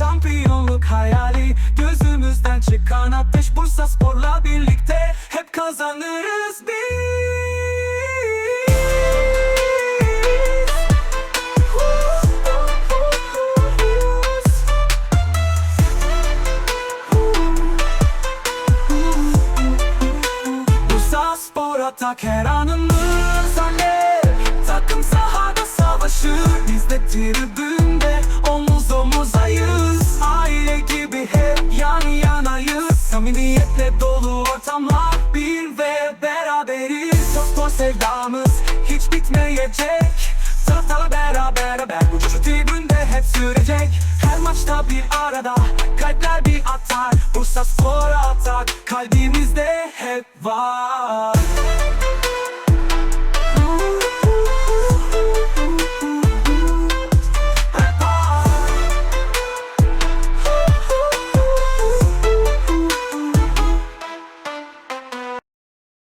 şampiyonluk hayali. Gözümüzden çıkan ateş Bursa Spor'la birlikte. Hep kazanırız biz. Atak her anımız alev Takım sahada savaşır. Biz de Samimiyetle dolu ortamlar Bir ve beraberiz. Spor sevdamız hiç bitmeyecek. Taraftarla beraber haber Bu coşu tribünde hep sürecek. Her maçta bir arada Kalpler bir atar. Bursa Spor atak Kalbimizde hep var